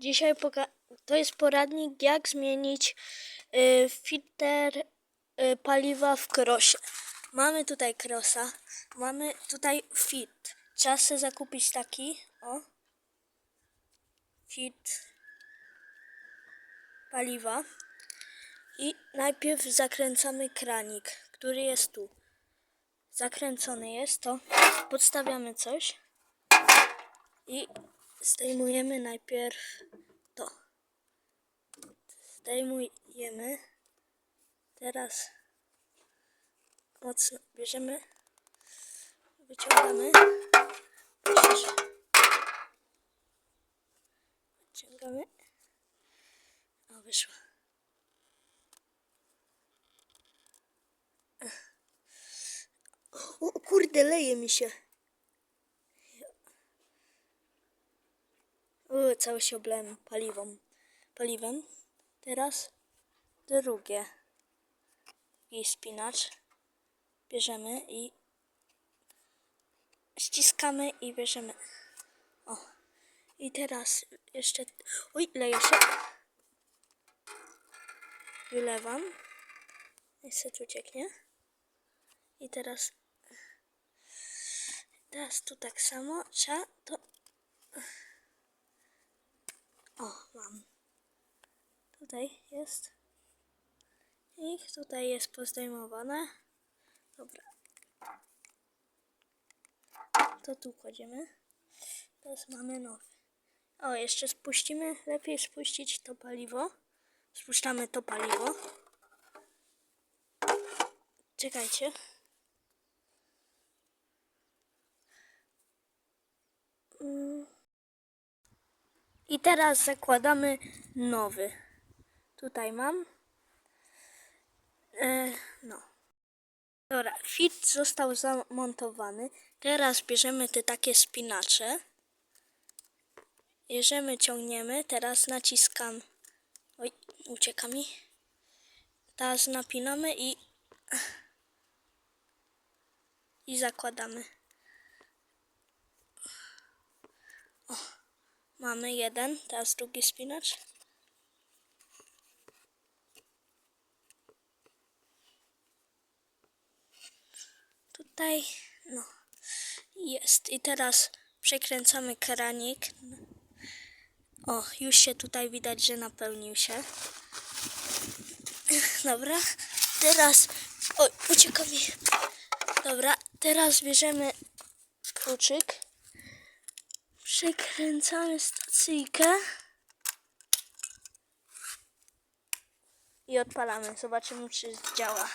Dzisiaj to jest poradnik, jak zmienić y, y, paliwa w krosie. Mamy tutaj krosa, mamy tutaj fit. Trzeba sobie zakupić taki, o, fit paliwa. I najpierw zakręcamy kranik, który jest tu. Zakręcony jest to. Podstawiamy coś i zdejmujemy najpierw to. Zdejmujemy. Teraz mocno bierzemy, wyciągamy. Wyciągamy. O, wyszło. O kurde, leje mi się. O, cały się oblałem paliwą, paliwem. Teraz drugie. I spinacz. Bierzemy i ściskamy i bierzemy. O. I teraz jeszcze... Oj, leje się. Wylewam. Niestety ucieknie. I teraz... Teraz tu tak samo. Trzeba to... O, mam. Tutaj jest. I tutaj jest pozdejmowane. Dobra. To tu kładziemy. Teraz mamy nowy. O, jeszcze spuścimy. Lepiej spuścić to paliwo. Spuszczamy to paliwo. Czekajcie. Mm. I teraz zakładamy nowy. Tutaj mam. E, no. Dobra, fit został zamontowany. Teraz bierzemy te takie spinacze. Bierzemy, ciągniemy. Teraz naciskam. Oj, ucieka mi. Teraz napinamy i i zakładamy. Mamy jeden, teraz drugi spinacz. Tutaj, no, jest. I teraz przekręcamy kranik. O, już się tutaj widać, że napełnił się. Dobra, teraz, oj, ucieka mi. Dobra, teraz bierzemy kluczyk. Przekręcamy stacyjkę. I odpalamy. Zobaczymy, czy działa.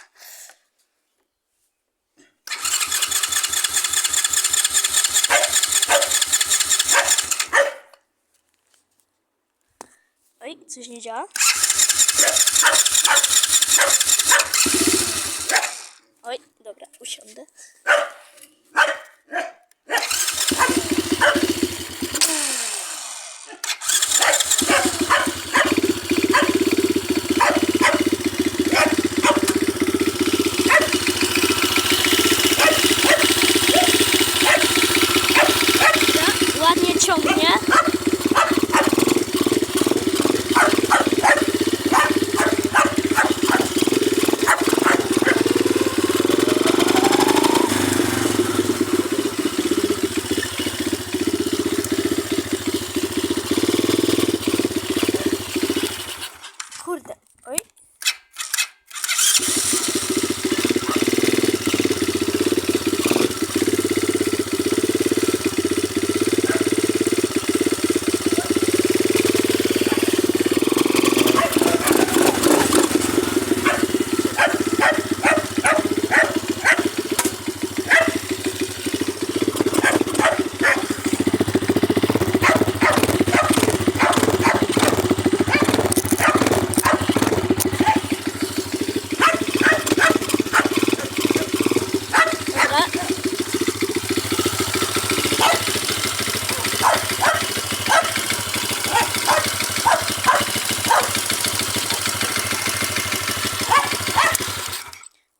Oj, coś nie działa. Oj, dobra, usiądę. Dobra, Ładnie ciągnie. Kurde, oj. Dobra.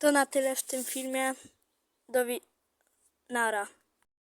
To na tyle w tym filmie. Do wi- Nara.